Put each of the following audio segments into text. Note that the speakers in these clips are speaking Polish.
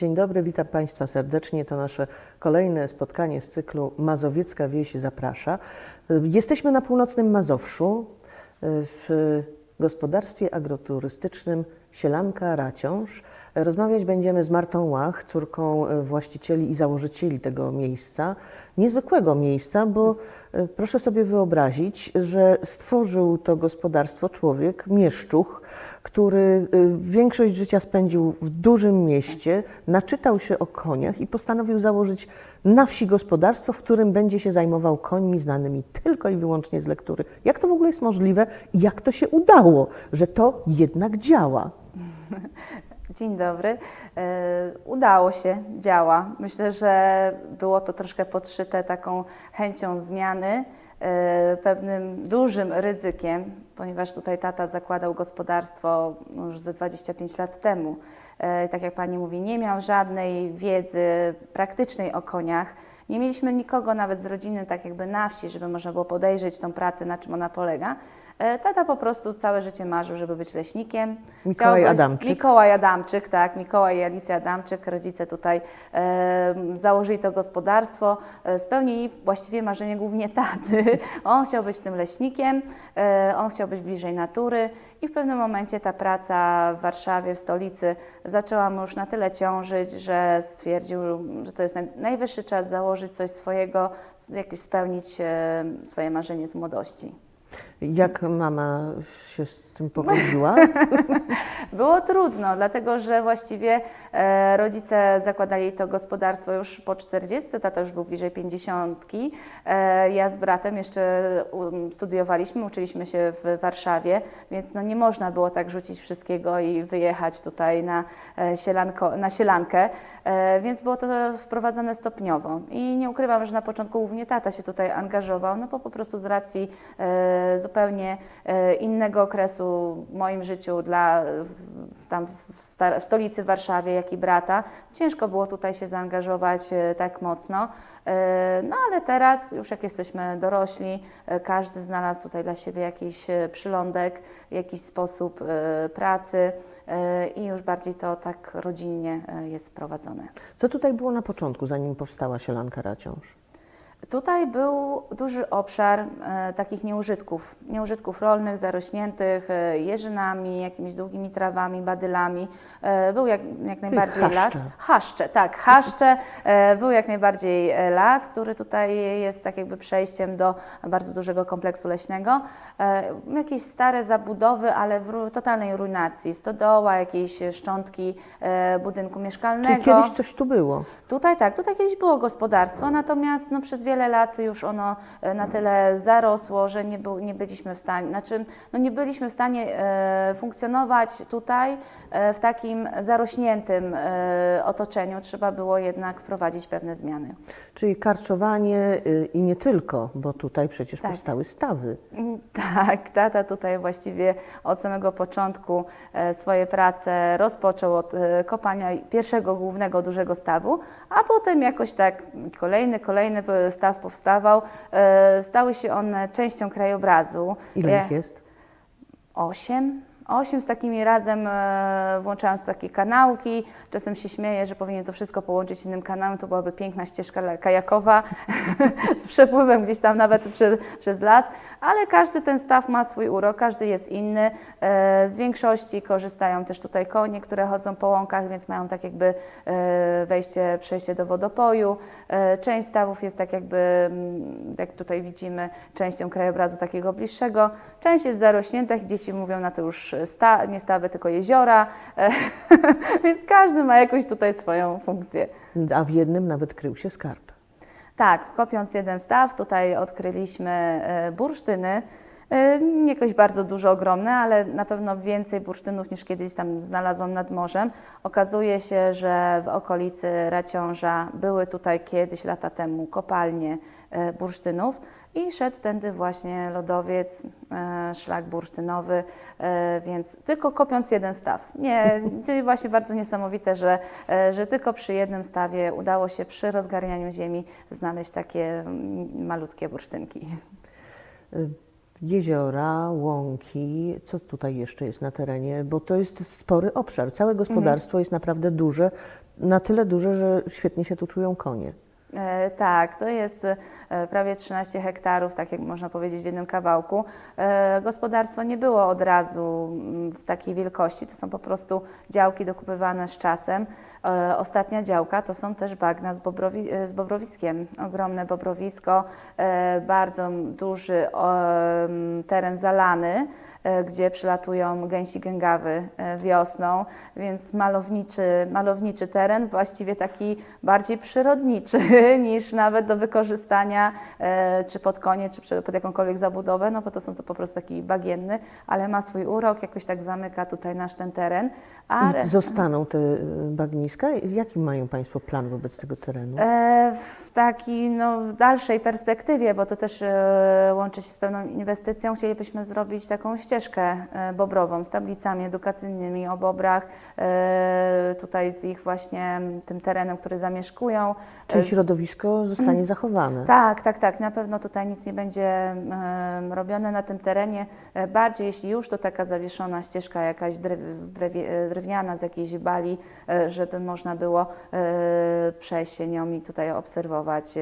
Dzień dobry, witam Państwa serdecznie. To nasze kolejne spotkanie z cyklu Mazowiecka Wieś Zaprasza. Jesteśmy na północnym Mazowszu w gospodarstwie agroturystycznym Sielanka Raciąż. Rozmawiać będziemy z Martą Łach, córką właścicieli i założycieli tego miejsca. Niezwykłego miejsca, bo e, proszę sobie wyobrazić, że stworzył to gospodarstwo człowiek, mieszczuch, który y, większość życia spędził w dużym mieście, naczytał się o koniach i postanowił założyć na wsi gospodarstwo, w którym będzie się zajmował końmi znanymi tylko i wyłącznie z lektury. Jak to w ogóle jest możliwe i jak to się udało, że to jednak działa? Dzień dobry. E, Udało się, działa. Myślę, że było to troszkę podszyte taką chęcią zmiany, e, pewnym dużym ryzykiem, ponieważ tutaj tata zakładał gospodarstwo już ze 25 lat temu. E, Tak jak pani mówi, nie miał żadnej wiedzy praktycznej o koniach. Nie mieliśmy nikogo nawet z rodziny, tak jakby na wsi, żeby można było podejrzeć tą pracę, na czym ona polega. E, Tata po prostu całe życie marzył, żeby być leśnikiem. Mikołaj być- Adamczyk. Mikołaj Adamczyk, tak. Mikołaj i Alicja Adamczyk, rodzice tutaj e, założyli to gospodarstwo. E, spełnili właściwie marzenie głównie taty. On chciał być tym leśnikiem, e, on chciał być bliżej natury i w pewnym momencie ta praca w Warszawie, w stolicy zaczęła mu już na tyle ciążyć, że stwierdził, że to jest naj- najwyższy czas założyć coś swojego, jakieś spełnić e, swoje marzenie z młodości. Jak mama się z tym? Było trudno, dlatego że właściwie e, rodzice zakładali to gospodarstwo już po 40, tata już był bliżej 50. E, ja z bratem jeszcze um, studiowaliśmy, uczyliśmy się w Warszawie, więc no nie można było tak rzucić wszystkiego i wyjechać tutaj na, e, sielanko, na sielankę, więc było to wprowadzane stopniowo. I nie ukrywam, że na początku głównie tata się tutaj angażował, no bo po prostu z racji zupełnie innego okresu w moim życiu dla tam w, sta- w stolicy w Warszawie, jak i brata. Ciężko było tutaj się zaangażować e, tak mocno. E, No ale teraz, już jak jesteśmy dorośli, e, każdy znalazł tutaj dla siebie jakiś przylądek, jakiś sposób pracy i już bardziej to tak rodzinnie jest prowadzone. Co tutaj było na początku, zanim powstała Sielanka Raciąż? Tutaj był duży obszar e, takich nieużytków, nieużytków rolnych, zarośniętych e, jeżynami, jakimiś długimi trawami, badylami. E, był jak, jak najbardziej las. Chaszcze, tak, chaszcze. E, był jak najbardziej e, las, który tutaj jest tak jakby przejściem do bardzo dużego kompleksu leśnego. E, jakieś stare zabudowy, ale w ru- totalnej ruinacji. Stodoła, jakieś szczątki e, budynku mieszkalnego. Czy kiedyś coś tu było? Tutaj tak, tutaj kiedyś było gospodarstwo, natomiast no, przez wiele lat już ono e, na tyle zarosło, że nie, był, nie byliśmy w stanie, znaczy no, nie byliśmy w stanie e, funkcjonować tutaj e, w takim zarośniętym otoczeniu. Trzeba było jednak wprowadzić pewne zmiany. Czyli karczowanie y, i nie tylko, bo tutaj przecież Tak. powstały stawy. Mm, Tak, tata tutaj właściwie od samego początku swoje prace rozpoczął od kopania pierwszego głównego dużego stawu, a potem jakoś tak kolejny, kolejny e, staw powstawał. E, Stały się one częścią krajobrazu. Ile Ja- ich jest? Osiem. Osiem z takimi razem, e, włączając takie kanałki. Czasem się śmieję, że powinien to wszystko połączyć innym kanałem. To byłaby piękna ścieżka kajakowa z przepływem gdzieś tam nawet prze, przez las. Ale każdy ten staw ma swój urok, każdy jest inny. E, z większości korzystają też tutaj konie, które chodzą po łąkach, więc mają tak jakby e, wejście, przejście do wodopoju. Część stawów jest tak jakby, mm, jak tutaj widzimy, częścią krajobrazu takiego bliższego. Część jest zarośnięta, dzieci mówią na to już sta, nie stawy, tylko jeziora, e, więc każdy ma jakoś tutaj swoją funkcję. A w jednym nawet krył się skarb. Tak, kopiąc jeden staw, tutaj odkryliśmy e, bursztyny. E, Nie jakoś bardzo duże, ogromne, ale na pewno więcej bursztynów niż kiedyś tam znalazłam nad morzem. Okazuje się, że w okolicy Raciąża były tutaj kiedyś, lata temu, kopalnie e, bursztynów i szedł tędy właśnie lodowiec, e, szlak bursztynowy, więc tylko kopiąc jeden staw. Nie, to właśnie bardzo niesamowite, że, że tylko przy jednym stawie udało się przy rozgarnianiu ziemi znaleźć takie mm, malutkie bursztynki. Jeziora, łąki, co tutaj jeszcze jest na terenie, bo to jest spory obszar. Całe gospodarstwo jest naprawdę duże, na tyle duże, że świetnie się tu czują konie. E, Tak, to jest e, prawie 13 hektarów, tak jak można powiedzieć w jednym kawałku. E, Gospodarstwo nie było od razu mm, w takiej wielkości, to są po prostu działki dokupywane z czasem. Ostatnia działka to są też bagna z, bobrowi, z bobrowiskiem. Ogromne bobrowisko, bardzo duży em, teren zalany, gdzie przylatują gęsi gęgawy e, wiosną, więc malowniczy, malowniczy teren, właściwie taki bardziej przyrodniczy niż nawet do wykorzystania e, czy pod konie, czy pod jakąkolwiek zabudowę, no bo to są to po prostu taki bagienny, ale ma swój urok, jakoś tak zamyka tutaj nasz ten teren. A I zostaną te bagniska? Jaki mają Państwo plan wobec tego terenu? E, W takiej no, w dalszej perspektywie, bo to też e, łączy się z pewną inwestycją, chcielibyśmy zrobić taką ścieżkę e, bobrową z tablicami edukacyjnymi o bobrach, e, tutaj z ich właśnie tym terenem, który zamieszkują. Czyli E, środowisko zostanie zachowane? tak, tak, tak. Na pewno tutaj nic nie będzie robione na tym terenie. Bardziej, jeśli już, to taka zawieszona ścieżka jakaś drewniana z jakiejś bali, żeby można było przejść się nią i tutaj obserwować.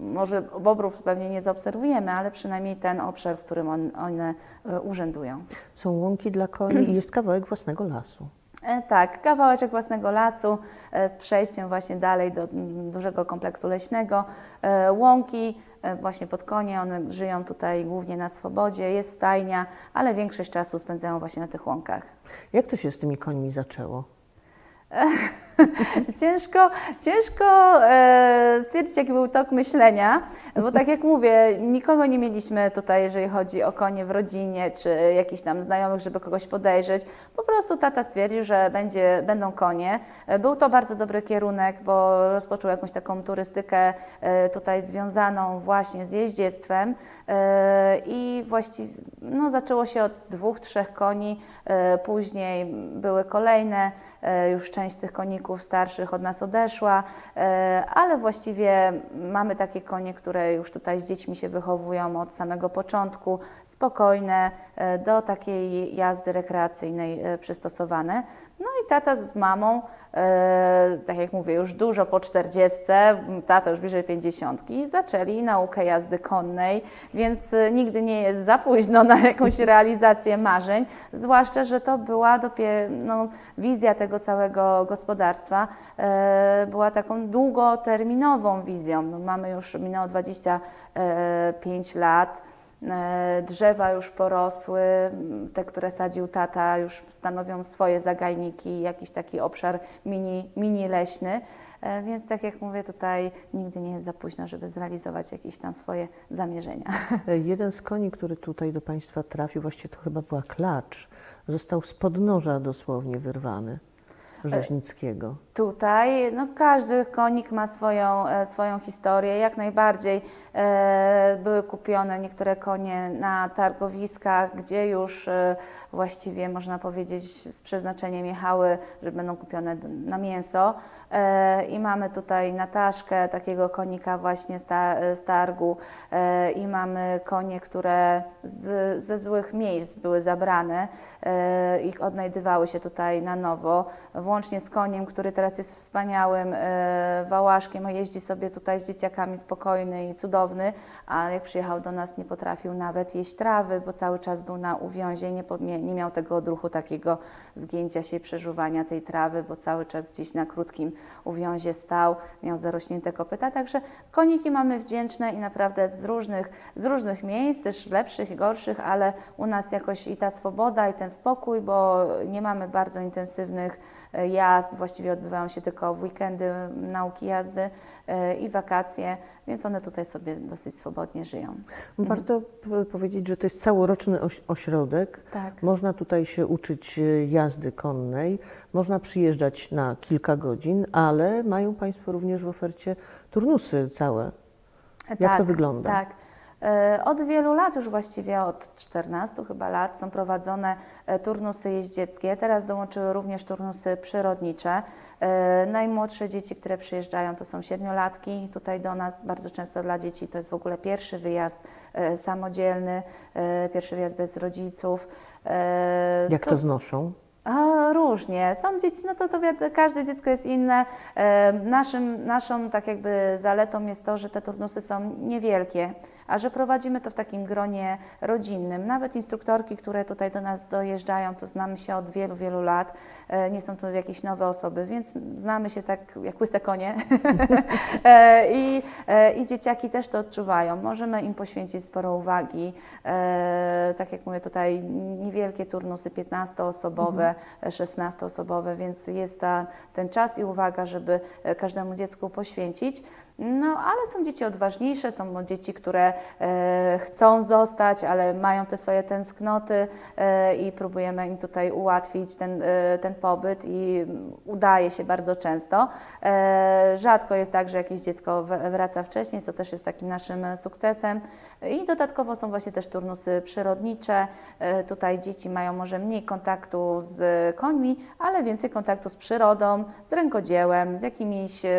Może bobrów pewnie nie zaobserwujemy, ale przynajmniej ten obszar, w którym on, one e, urzędują. Są łąki dla koni i jest kawałek własnego lasu. E, Tak, kawałeczek własnego lasu e, z przejściem właśnie dalej do dużego kompleksu leśnego. E, Łąki właśnie pod konie, one żyją tutaj głównie na swobodzie, jest stajnia, ale większość czasu spędzają właśnie na tych łąkach. Jak to się z tymi końmi zaczęło? Ciężko, ciężko e, stwierdzić, jaki był tok myślenia, bo tak jak mówię, nikogo nie mieliśmy tutaj, jeżeli chodzi o konie w rodzinie, czy jakichś tam znajomych, żeby kogoś podejrzeć. Po prostu tata stwierdził, że będzie, będą konie. E, Był to bardzo dobry kierunek, bo rozpoczął jakąś taką turystykę e, tutaj związaną właśnie z jeździectwem i właściwie no, zaczęło się od dwóch, trzech koni, później były kolejne, już część tych starszych od nas odeszła, e, ale właściwie mamy takie konie, które już tutaj z dziećmi się wychowują od samego początku, spokojne, e, do takiej jazdy rekreacyjnej e, przystosowane. No i tata z mamą, e, tak jak mówię, już dużo po 40, tata już bliżej 50, zaczęli naukę jazdy konnej, więc e, nigdy nie jest za późno na jakąś realizację marzeń, zwłaszcza, że to była dopiero no, wizja tego całego gospodarstwa, e, była taką długoterminową wizją. No, mamy już, minęło 25 lat. E, Drzewa już porosły, te, które sadził tata, już stanowią swoje zagajniki, jakiś taki obszar mini, mini leśny. E, Więc tak jak mówię, tutaj nigdy nie jest za późno, żeby zrealizować jakieś tam swoje zamierzenia. E, Jeden z koni, który tutaj do Państwa trafił, właściwie to chyba była klacz, został z podnoża dosłownie wyrwany Rzeźnickiego. Tutaj no, każdy konik ma swoją, e, swoją historię. Jak najbardziej e, były kupione niektóre konie na targowiskach, gdzie już e, właściwie można powiedzieć z przeznaczeniem jechały, że będą kupione na mięso. E, I mamy tutaj Nataszkę, takiego konika właśnie z, ta, z targu e, i mamy konie, które z, ze złych miejsc były zabrane e, i odnajdywały się tutaj na nowo, włącznie z koniem, który teraz jest wspaniałym e, wałaszkiem, jeździ sobie tutaj z dzieciakami spokojny i cudowny, a jak przyjechał do nas nie potrafił nawet jeść trawy, bo cały czas był na uwiązie, nie, nie, miał tego odruchu takiego zgięcia się przeżuwania tej trawy, bo cały czas gdzieś na krótkim uwiązie stał, miał zarośnięte kopyta, także koniki mamy wdzięczne i naprawdę z różnych, z różnych miejsc, też lepszych i gorszych, ale u nas jakoś i ta swoboda, i ten spokój, bo nie mamy bardzo intensywnych jazd, właściwie odbywają się tylko w weekendy nauki jazdy e, i wakacje, więc one tutaj sobie dosyć swobodnie żyją. Warto p- powiedzieć, że to jest całoroczny oś- ośrodek. Tak. Można tutaj się uczyć e, jazdy konnej, można przyjeżdżać na kilka godzin, ale mają Państwo również w ofercie turnusy całe. Jak to wygląda? Tak. E, Od wielu lat, już właściwie od 14 chyba lat, są prowadzone e, turnusy jeździeckie. Teraz dołączyły również turnusy przyrodnicze. E, Najmłodsze dzieci, które przyjeżdżają, to są siedmiolatki. Tutaj do nas bardzo często dla dzieci to jest w ogóle pierwszy wyjazd samodzielny, pierwszy wyjazd bez rodziców. Jak to znoszą? a, różnie. Są dzieci, no to, to każde dziecko jest inne. Naszym, naszą tak jakby zaletą jest to, że te turnusy są niewielkie, a że prowadzimy to w takim gronie rodzinnym. Nawet instruktorki, które tutaj do nas dojeżdżają, to znamy się od wielu, wielu lat. E, nie są to jakieś nowe osoby, więc znamy się tak jak łyse konie. e, i, e, I dzieciaki też to odczuwają. Możemy im poświęcić sporo uwagi. Tak jak mówię, tutaj niewielkie turnusy 15-osobowe, 16-osobowe, więc jest ta, ten czas i uwaga, żeby każdemu dziecku poświęcić. No, ale są dzieci odważniejsze, są dzieci, które e, chcą zostać, ale mają te swoje tęsknoty e, i próbujemy im tutaj ułatwić ten, e, ten pobyt i udaje się bardzo często. E, rzadko jest tak, że jakieś dziecko wraca wcześniej, co też jest takim naszym e, sukcesem. I dodatkowo są właśnie też turnusy przyrodnicze. E, Tutaj dzieci mają może mniej kontaktu z końmi, ale więcej kontaktu z przyrodą, z rękodziełem, z jakimiś e,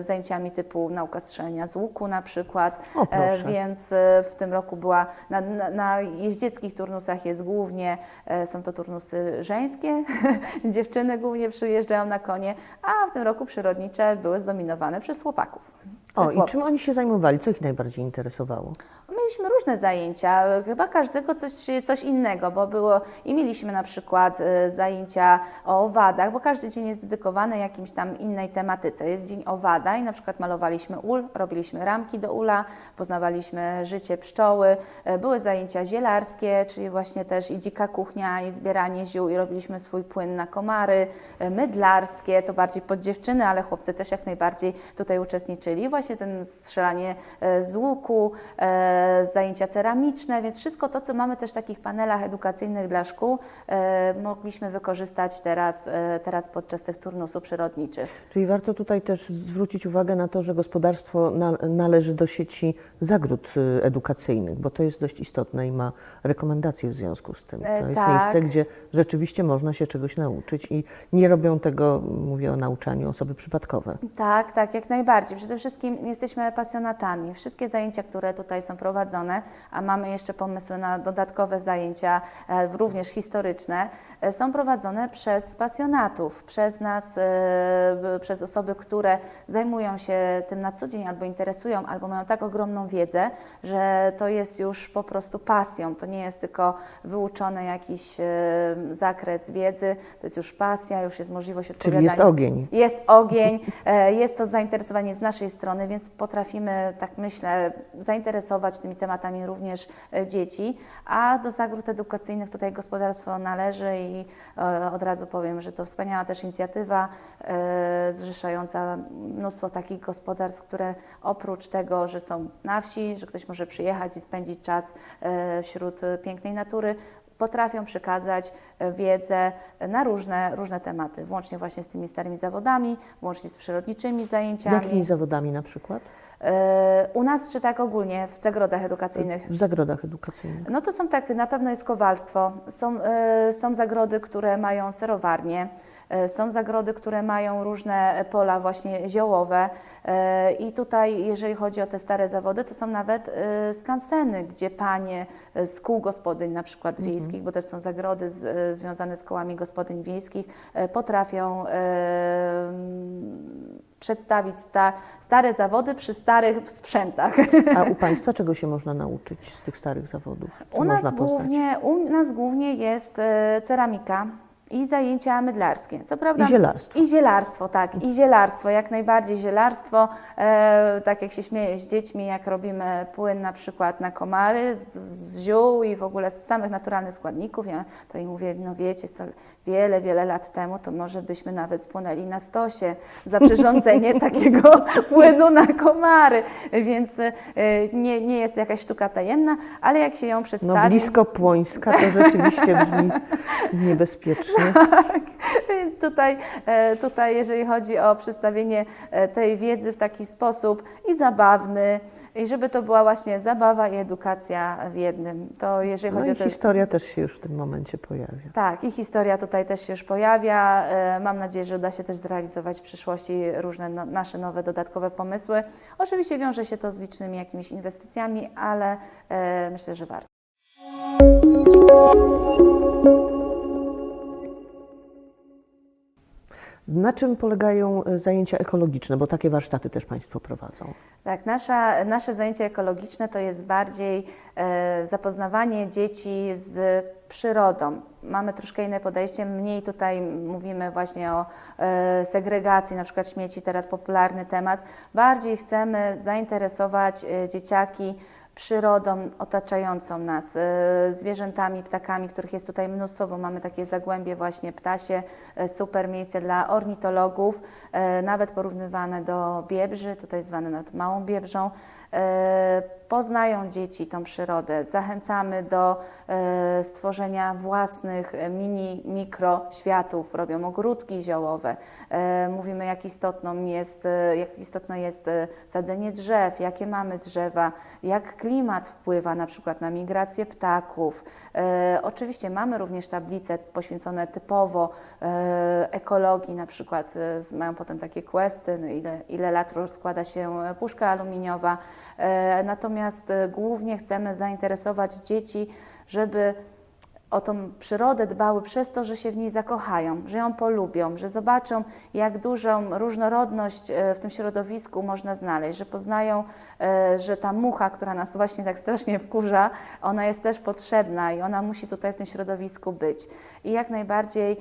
zajęciami typu nauka strzelania z łuku na przykład. O, E. Więc e, w tym roku była, na, na, na jeździeckich turnusach jest głównie, e, są to turnusy żeńskie, dziewczyny głównie przyjeżdżają na konie, a w tym roku przyrodnicze były zdominowane przez chłopaków. O, i czym oni się zajmowali? Co ich najbardziej interesowało? Mieliśmy różne zajęcia, chyba każdego coś, coś innego, bo było i mieliśmy na przykład e, zajęcia o owadach, bo każdy dzień jest dedykowany jakimś tam innej tematyce. Jest dzień owada i na przykład malowaliśmy ul, robiliśmy ramki do ula, poznawaliśmy życie pszczoły, E, były zajęcia zielarskie, czyli właśnie też i dzika kuchnia i zbieranie ziół i robiliśmy swój płyn na komary, E, mydlarskie, to bardziej pod dziewczyny, ale chłopcy też jak najbardziej tutaj uczestniczyli. Właśnie ten strzelanie e, z łuku, e, zajęcia ceramiczne, więc wszystko to, co mamy też w takich panelach edukacyjnych dla szkół, e, mogliśmy wykorzystać teraz, teraz podczas tych turnusów przyrodniczych. Czyli warto tutaj też zwrócić uwagę na to, że gospodarstwo na, należy do sieci zagród edukacyjnych, bo to jest dość istotne i ma rekomendacje w związku z tym. To jest tak. miejsce, gdzie rzeczywiście można się czegoś nauczyć i nie robią tego, mówię o nauczaniu, osoby przypadkowe. Tak, tak, jak najbardziej. Przede wszystkim jesteśmy pasjonatami. Wszystkie zajęcia, które tutaj są prowadzone, a mamy jeszcze pomysły na dodatkowe zajęcia, e, również historyczne, e, są prowadzone przez pasjonatów, przez nas, e, przez osoby, które zajmują się tym na co dzień albo interesują, albo mają tak ogromną wiedzę, że to jest już po prostu pasją. To nie jest tylko wyuczony jakiś zakres wiedzy, to jest już pasja, już jest możliwość Czyli odpowiadania. jest ogień. Jest ogień, jest to zainteresowanie z naszej strony, więc potrafimy, tak myślę, zainteresować tymi tematami również e, dzieci, a do zagród edukacyjnych tutaj gospodarstwo należy i e, od razu powiem, że to wspaniała też inicjatywa e, zrzeszająca mnóstwo takich gospodarstw, które oprócz tego, że są na wsi, że ktoś może przyjechać i spędzić czas wśród pięknej natury, potrafią przekazać e, wiedzę na różne, różne tematy, włącznie właśnie z tymi starymi zawodami, włącznie z przyrodniczymi Jakimi zajęciami. zawodami na przykład? E, U nas czy tak ogólnie w zagrodach edukacyjnych? W zagrodach edukacyjnych. No to są tak, na pewno jest kowalstwo, są, e, są zagrody, które mają serowarnie, są zagrody, które mają różne pola właśnie ziołowe e, i tutaj jeżeli chodzi o te stare zawody, to są nawet e, skanseny, gdzie panie e, z kół gospodyń na przykład wiejskich, bo też są zagrody z, e, związane z kołami gospodyń wiejskich, e, potrafią e, przedstawić sta, stare zawody przy starych sprzętach. A u Państwa czego się można nauczyć z tych starych zawodów? Co U nas, głównie, u nas głównie jest e, ceramika i zajęcia mydlarskie. Co prawda, I zielarstwo. I zielarstwo, tak. I zielarstwo, jak najbardziej zielarstwo. E, tak jak się śmieję z dziećmi, jak robimy płyn na przykład na komary z, z ziół i w ogóle z samych naturalnych składników, ja to im mówię, no wiecie, co, wiele, wiele lat temu to może byśmy nawet spłonęli na stosie za przyrządzenie takiego płynu na komary, więc e, nie, nie jest jakaś sztuka tajemna, ale jak się ją No przedstawi... blisko Płońska to rzeczywiście brzmi niebezpiecznie. Faktycznie. Więc tutaj, e, tutaj, jeżeli chodzi o przedstawienie e, tej wiedzy w taki sposób i zabawny, i żeby to była właśnie zabawa i edukacja w jednym, to jeżeli No chodzi i o te historia też się już w tym momencie pojawia. Tak, i historia tutaj też się już pojawia. E, Mam nadzieję, że uda się też zrealizować w przyszłości różne no, nasze nowe dodatkowe pomysły. Oczywiście wiąże się to z licznymi jakimiś inwestycjami, ale myślę, że warto. Na czym polegają e, zajęcia ekologiczne, bo takie warsztaty też Państwo prowadzą? Tak, nasza, nasze zajęcie ekologiczne to jest bardziej e, zapoznawanie dzieci z przyrodą. Mamy troszkę inne podejście, mniej tutaj mówimy właśnie o e, segregacji, na przykład śmieci, teraz popularny temat. Bardziej chcemy zainteresować e, dzieciaki przyrodą otaczającą nas, e, zwierzętami, ptakami, których jest tutaj mnóstwo, bo mamy takie zagłębie właśnie ptasie, e, super miejsce dla ornitologów, e, nawet porównywane do Biebrzy, tutaj zwane nawet Małą Biebrzą. Poznają dzieci tą przyrodę, zachęcamy do e, stworzenia własnych e, mini, mikro światów, robią ogródki ziołowe. E, Mówimy, jak, istotną jest, jak istotne jest sadzenie drzew, jakie mamy drzewa, jak klimat wpływa na przykład na migrację ptaków. Oczywiście mamy również tablice poświęcone typowo ekologii, na przykład mają potem takie questy, no ile, ile lat rozkłada się puszka aluminiowa. E, Natomiast e, głównie chcemy zainteresować dzieci, żeby o tą przyrodę dbały przez to, że się w niej zakochają, że ją polubią, że zobaczą, jak dużą różnorodność e, w tym środowisku można znaleźć, że poznają, e, że ta mucha, która nas właśnie tak strasznie wkurza, ona jest też potrzebna i ona musi tutaj w tym środowisku być. I jak najbardziej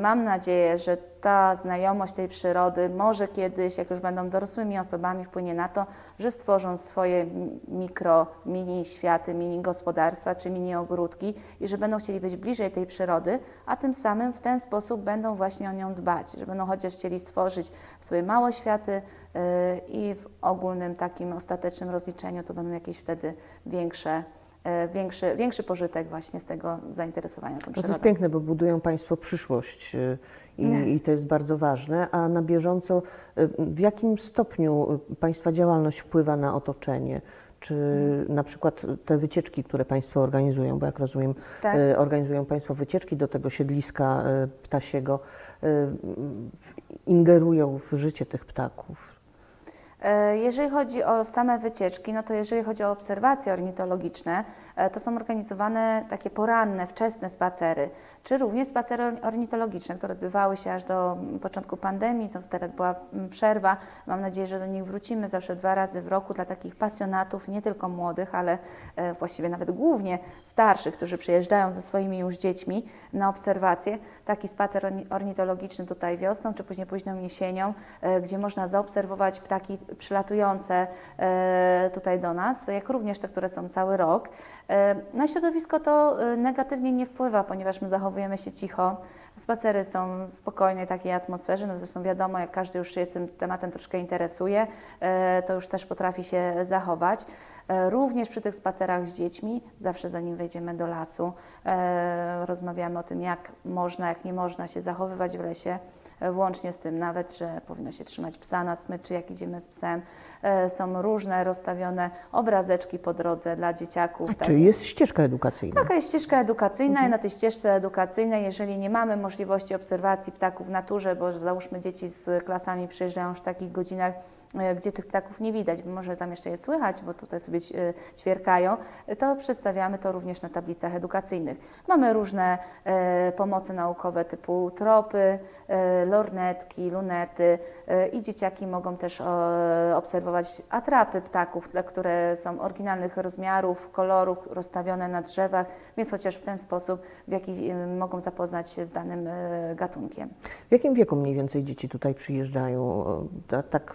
mam nadzieję, że ta znajomość tej przyrody może kiedyś, jak już będą dorosłymi osobami, wpłynie na to, że stworzą swoje mi- mikro, mini światy, mini gospodarstwa czy mini ogródki i że będą chcieli być bliżej tej przyrody, a tym samym w ten sposób będą właśnie o nią dbać, że będą chociaż chcieli stworzyć swoje małe światy yy, i w ogólnym takim ostatecznym rozliczeniu to będą jakieś wtedy większe, yy, większy, większy pożytek właśnie z tego zainteresowania tą No to przyrodą. jest piękne, bo budują Państwo przyszłość y, i, i to jest bardzo ważne. A na bieżąco, y, w jakim stopniu y, Państwa działalność wpływa na otoczenie? Czy na przykład te wycieczki, które Państwo organizują, bo jak rozumiem, Tak. y, organizują Państwo wycieczki do tego siedliska ptasiego, ingerują w życie tych ptaków? E, Jeżeli chodzi o same wycieczki, no to jeżeli chodzi o obserwacje ornitologiczne, e, to są organizowane takie poranne, wczesne spacery, czy również spacery or- ornitologiczne, które odbywały się aż do mm, początku pandemii, to teraz była mm, przerwa. Mam nadzieję, że do nich wrócimy zawsze dwa razy w roku dla takich pasjonatów, nie tylko młodych, ale e, właściwie nawet głównie starszych, którzy przyjeżdżają ze swoimi już dziećmi na obserwacje. Taki spacer orni- ornitologiczny tutaj wiosną, czy później późną jesienią, gdzie można zaobserwować ptaki przylatujące e, tutaj do nas, jak również te, które są cały rok. E, Na środowisko to e, negatywnie nie wpływa, ponieważ my zachowujemy się cicho. Spacery są w spokojnej takiej atmosferze, no zresztą wiadomo, jak każdy już się tym tematem troszkę interesuje, to już też potrafi się zachować. Również przy tych spacerach z dziećmi, zawsze zanim wejdziemy do lasu, rozmawiamy o tym, jak można, jak nie można się zachowywać w lesie. Włącznie z tym nawet, że powinno się trzymać psa na smyczy, jak idziemy z psem. E, Są różne rozstawione obrazeczki po drodze dla dzieciaków. takie- Czyli jest ścieżka edukacyjna? Taka jest ścieżka edukacyjna i na tej ścieżce edukacyjnej, jeżeli nie mamy możliwości obserwacji ptaków w naturze, bo załóżmy dzieci z klasami przyjeżdżają już w takich godzinach, gdzie tych ptaków nie widać, bo może tam jeszcze je słychać, bo tutaj sobie e, ćwierkają, to przedstawiamy to również na tablicach edukacyjnych. Mamy różne e, pomoce naukowe typu tropy, e, lornetki, lunety e, i dzieciaki mogą też e, obserwować atrapy ptaków, które są oryginalnych rozmiarów, kolorów, rozstawione na drzewach, więc chociaż w ten sposób, w jaki e, mogą zapoznać się z danym e, gatunkiem. W jakim wieku mniej więcej dzieci tutaj przyjeżdżają? Tak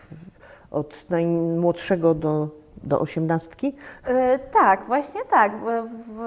od najmłodszego do do osiemnastki? E, Tak, właśnie tak. W,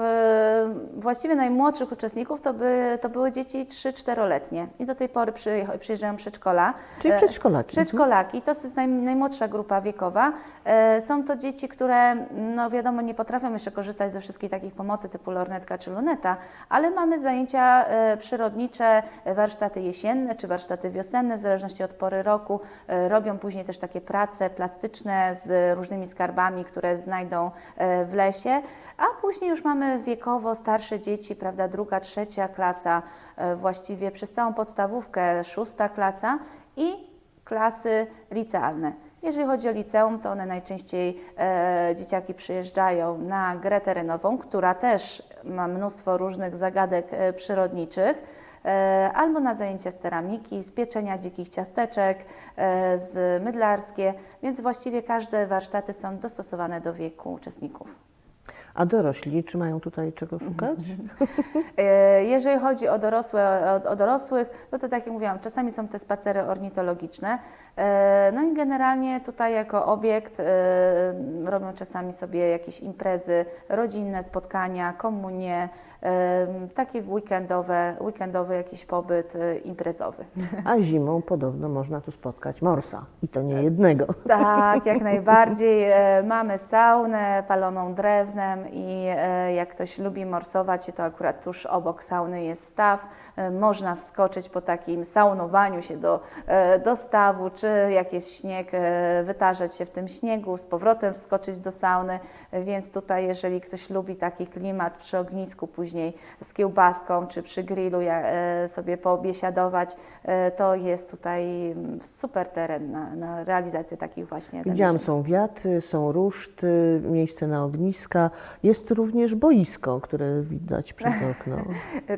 właściwie najmłodszych uczestników to, by, to były dzieci 3-4-letnie i do tej pory przy, przyjeżdżają przedszkola. Czyli E, przedszkolaki. Przedszkolaki, to jest naj, najmłodsza grupa wiekowa. E, Są to dzieci, które, no wiadomo, nie potrafią jeszcze korzystać ze wszystkich takich pomocy typu lornetka czy luneta, ale mamy zajęcia e, przyrodnicze, warsztaty jesienne czy warsztaty wiosenne, w zależności od pory roku. E, Robią później też takie prace plastyczne z różnymi skarbami, które znajdą e, w lesie, a później już mamy wiekowo starsze dzieci, prawda, druga, trzecia klasa, e, właściwie przez całą podstawówkę, szósta klasa i klasy licealne. Jeżeli chodzi o liceum, to one najczęściej e, dzieciaki przyjeżdżają na grę terenową, która też ma mnóstwo różnych zagadek e, przyrodniczych, albo na zajęcia z ceramiki, z pieczenia dzikich ciasteczek, e, z mydlarskie, więc właściwie każde warsztaty są dostosowane do wieku uczestników. A dorośli, czy mają tutaj czego szukać? E, Jeżeli chodzi o, dorosłe, o, o dorosłych, no to tak jak mówiłam, czasami są te spacery ornitologiczne. E, No i generalnie tutaj jako obiekt e, robią czasami sobie jakieś imprezy rodzinne, spotkania, komunie, takie weekendowe, weekendowy jakiś pobyt imprezowy. A zimą podobno można tu spotkać morsa i to nie jednego. Tak, jak najbardziej. Mamy saunę paloną drewnem i e, jak ktoś lubi morsować, to akurat tuż obok sauny jest staw. E, Można wskoczyć po takim saunowaniu się do, e, do stawu, czy jak jest śnieg, wytarzać się w tym śniegu, z powrotem wskoczyć do sauny. Więc tutaj, jeżeli ktoś lubi taki klimat przy ognisku, później z kiełbaską, czy przy grillu sobie pobiesiadować, e, to jest tutaj mm, super teren na, na realizację takich właśnie Widziałam, zamieszek. są wiaty, są ruszty, miejsce na ogniska. Jest również boisko, które widać przez okno.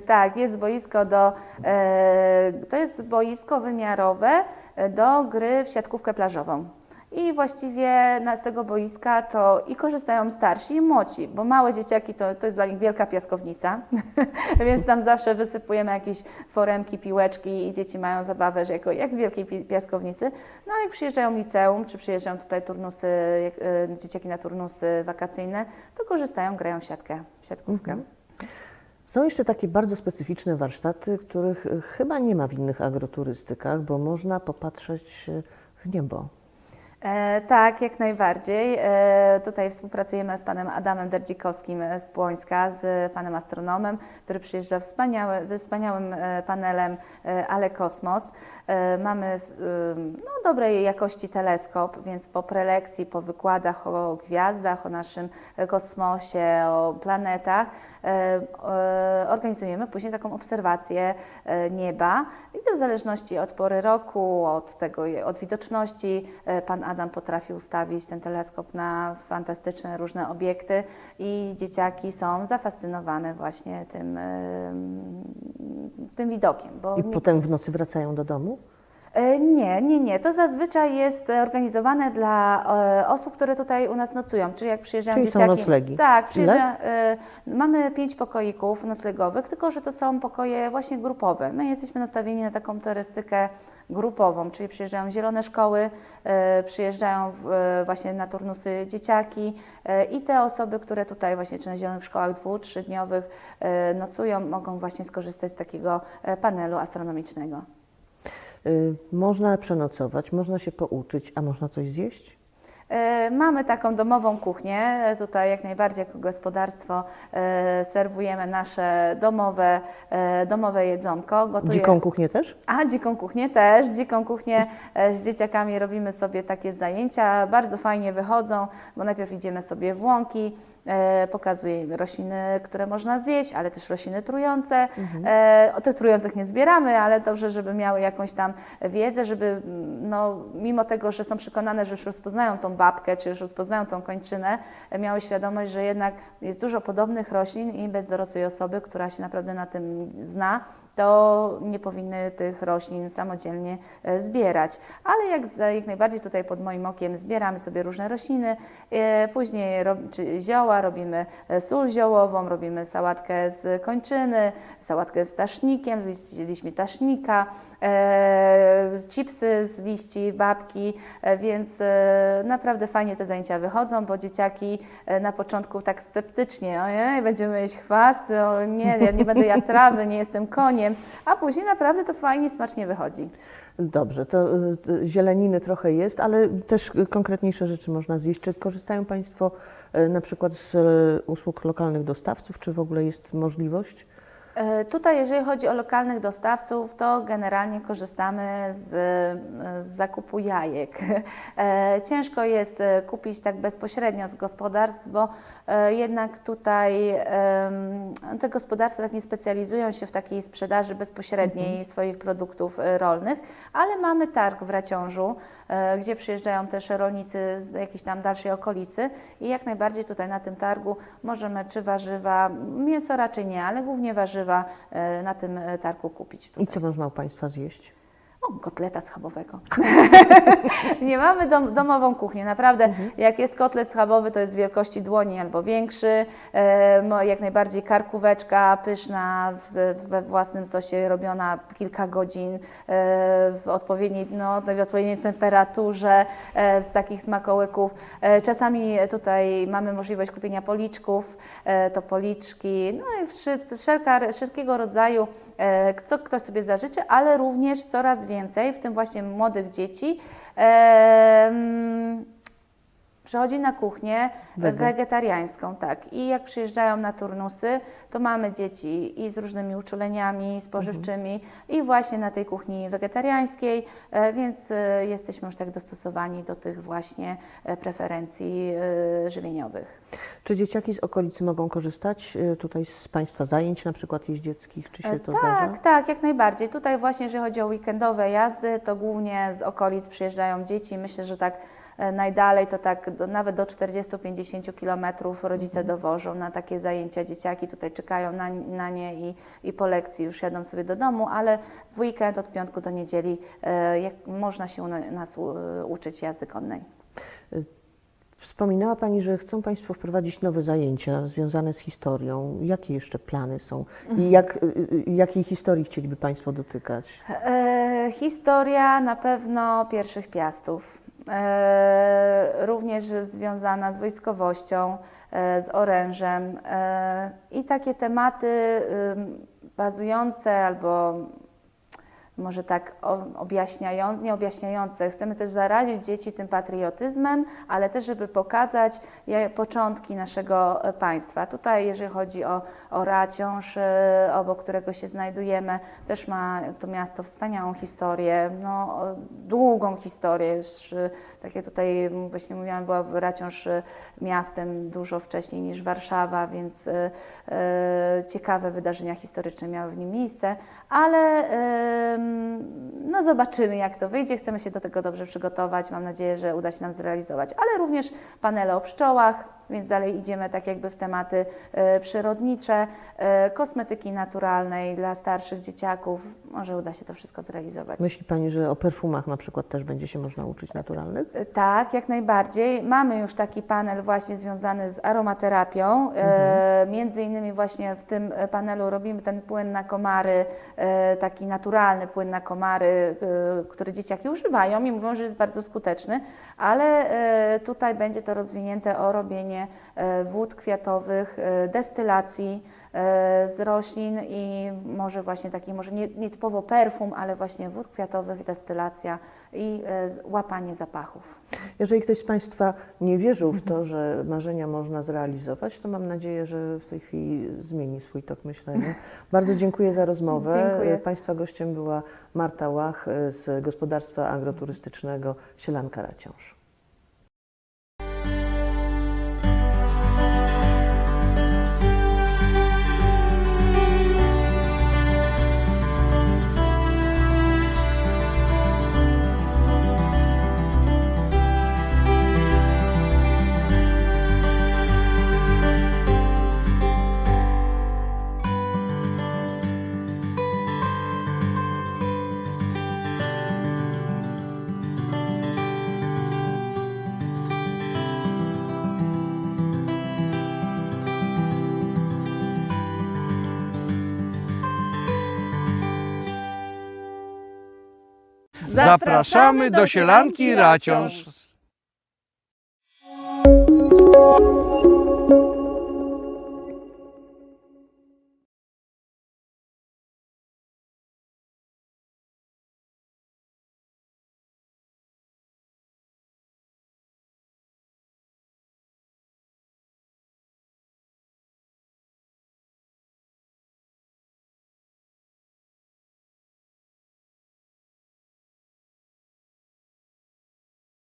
Tak, jest boisko do, e, to jest boisko wymiarowe do gry w siatkówkę plażową. I właściwie z tego boiska to i korzystają starsi i młodsi, bo małe dzieciaki to, to jest dla nich wielka piaskownica, więc tam zawsze wysypujemy jakieś foremki, piłeczki i dzieci mają zabawę, że jako, jak w wielkiej pi- piaskownicy. No jak przyjeżdżają liceum, czy przyjeżdżają tutaj turnusy, jak, e, dzieciaki na turnusy wakacyjne, to korzystają, grają w siatkę, w siatkówkę. Są jeszcze takie bardzo specyficzne warsztaty, których y, chyba nie ma w innych agroturystykach, bo można popatrzeć y, w niebo. E, tak, jak najbardziej. E, tutaj współpracujemy z panem Adamem Derdzikowskim z Płońska, z panem astronomem, który przyjeżdża wspaniały, ze wspaniałym e, panelem e, Ale Kosmos. E, mamy e, no, dobrej jakości teleskop, więc po prelekcji, po wykładach o gwiazdach, o naszym kosmosie, o planetach, e, e, organizujemy później taką obserwację e, nieba i to w zależności od pory roku, od tego, od widoczności, pan Adam potrafi ustawić ten teleskop na fantastyczne różne obiekty i dzieciaki są zafascynowane właśnie tym, tym widokiem. Bo I nie- potem w nocy wracają do domu? E, Nie, nie, nie. To zazwyczaj jest organizowane dla e, osób, które tutaj u nas nocują, czyli jak przyjeżdżają Czyli są dzieciaki. noclegi. Tak, przyjeżdża, e, mamy pięć pokoików noclegowych, tylko że to są pokoje właśnie grupowe. My jesteśmy nastawieni na taką turystykę grupową, czyli przyjeżdżają zielone szkoły, e, przyjeżdżają e, właśnie na turnusy dzieciaki e, i te osoby, które tutaj właśnie czy na zielonych szkołach dwu, trzydniowych nocują, mogą właśnie skorzystać z takiego panelu astronomicznego. Y, Można przenocować, można się pouczyć, a można coś zjeść? E, Mamy taką domową kuchnię. Tutaj jak najbardziej jako gospodarstwo e, serwujemy nasze domowe, e, domowe jedzonko. Gotuję... Dziką kuchnię też? A, dziką kuchnię też. Dziką kuchnię z dzieciakami robimy sobie takie zajęcia. Bardzo fajnie wychodzą, bo najpierw idziemy sobie w łąki, e, pokazuję im rośliny, które można zjeść, ale też rośliny trujące. E, o tych trujących nie zbieramy, ale dobrze, żeby miały jakąś tam wiedzę, żeby mm, no, mimo tego, że są przekonane, że już rozpoznają tą babkę, czy już rozpoznają tą kończynę, miały świadomość, że jednak jest dużo podobnych roślin i bez dorosłej osoby, która się naprawdę na tym zna, to nie powinny tych roślin samodzielnie e, zbierać. Ale jak, jak najbardziej tutaj pod moim okiem zbieramy sobie różne rośliny, e, później rob, zioła, robimy e, sól ziołową, robimy sałatkę z kończyny, sałatkę z tasznikiem, z liści, liśćmi tasznika, e, chipsy z liści babki, więc naprawdę fajnie te zajęcia wychodzą, bo dzieciaki na początku tak sceptycznie, ojej, będziemy jeść chwast, o nie, ja nie będę jadł trawy, nie jestem koniem, a później naprawdę to fajnie, smacznie wychodzi. Dobrze, to y, zieleniny trochę jest, ale też konkretniejsze rzeczy można zjeść. Czy korzystają Państwo y, na przykład z y, usług lokalnych dostawców, czy w ogóle jest możliwość? E, Tutaj, jeżeli chodzi o lokalnych dostawców, to generalnie korzystamy z, z zakupu jajek. E, Ciężko jest e, kupić tak bezpośrednio z gospodarstw, bo jednak tutaj te gospodarstwa tak nie specjalizują się w takiej sprzedaży bezpośredniej swoich produktów rolnych, ale mamy targ w Raciążu, gdzie przyjeżdżają też rolnicy z jakiejś tam dalszej okolicy i jak najbardziej tutaj na tym targu możemy czy warzywa, mięso raczej nie, ale głównie warzywa e, na tym e, targu kupić. I Tutaj. co można u Państwa zjeść? Kotleta schabowego. nie mamy dom, domową kuchnię. Naprawdę, jak jest kotlet schabowy, to jest wielkości dłoni albo większy. E, jak najbardziej karkóweczka pyszna, w, we własnym sosie robiona kilka godzin, e, w, odpowiedniej, no, w odpowiedniej temperaturze, e, z takich smakołyków. E, czasami tutaj mamy możliwość kupienia policzków, e, to policzki, no i wszelka, wszelkiego rodzaju, co ktoś sobie zażyczy, ale również coraz więcej, w tym właśnie młodych dzieci, em, przechodzi na kuchnię Wege. wegetariańską, tak. I jak przyjeżdżają na turnusy, to mamy dzieci i z różnymi uczuleniami spożywczymi i właśnie na tej kuchni wegetariańskiej, e, więc e, jesteśmy już tak dostosowani do tych właśnie e, preferencji e, żywieniowych. Czy dzieciaki z okolicy mogą korzystać tutaj z Państwa zajęć, na przykład jeździeckich? Czy się E, to tak, zdarza? tak, jak najbardziej. Tutaj właśnie, jeżeli chodzi o weekendowe jazdy, to głównie z okolic przyjeżdżają dzieci. Myślę, że tak e, najdalej to tak do, nawet do 40-50 kilometrów rodzice Mhm. dowożą na takie zajęcia. Dzieciaki tutaj czekają na, na nie i, i po lekcji już jadą sobie do domu, ale w weekend od piątku do niedzieli e, jak, można się u na- nas u, uczyć jazdy konnej. Wspominała Pani, że chcą Państwo wprowadzić nowe zajęcia związane z historią. Jakie jeszcze plany są? Mhm. I jak, y, y, jakiej historii chcieliby Państwo dotykać? E, historia na pewno pierwszych piastów, e, również związana z wojskowością, e, z orężem. E, i takie tematy bazujące albo może tak objaśniają, nie objaśniające. Chcemy też zarazić dzieci tym patriotyzmem, ale też, żeby pokazać początki naszego e, państwa. Tutaj, jeżeli chodzi o, o Raciąż, e, obok którego się znajdujemy, też ma to miasto wspaniałą historię, no, długą historię. Już, e, tak jak tutaj właśnie mówiłam, była Raciąż miastem dużo wcześniej niż Warszawa, więc ciekawe wydarzenia historyczne miały w nim miejsce, ale no zobaczymy jak to wyjdzie. Chcemy się do tego dobrze przygotować. Mam nadzieję, że uda się nam zrealizować, ale również panele o pszczołach, więc dalej idziemy tak jakby w tematy e, przyrodnicze, e, kosmetyki naturalnej dla starszych dzieciaków. Może uda się to wszystko zrealizować. Myśli Pani, że o perfumach na przykład też będzie się można uczyć naturalnych? Tak, jak najbardziej. Mamy już taki panel właśnie związany z aromaterapią. E, między innymi właśnie w tym e, panelu robimy ten płyn na komary, e, taki naturalny płyn na komary, e, który dzieciaki używają i mówią, że jest bardzo skuteczny, ale e, tutaj będzie to rozwinięte o robienie e, wód kwiatowych, e, destylacji e, z roślin i może właśnie taki, może nie, nie typowo perfum, ale właśnie wód kwiatowych, destylacja i łapanie zapachów. Jeżeli ktoś z Państwa nie wierzył w to, że marzenia można zrealizować, to mam nadzieję, że w tej chwili zmieni swój tok myślenia. Bardzo dziękuję za rozmowę. Dziękuję. Państwa gościem była Marta Łach z Gospodarstwa Agroturystycznego Sielanka Raciąż. Zapraszamy do sielanki Raciąż.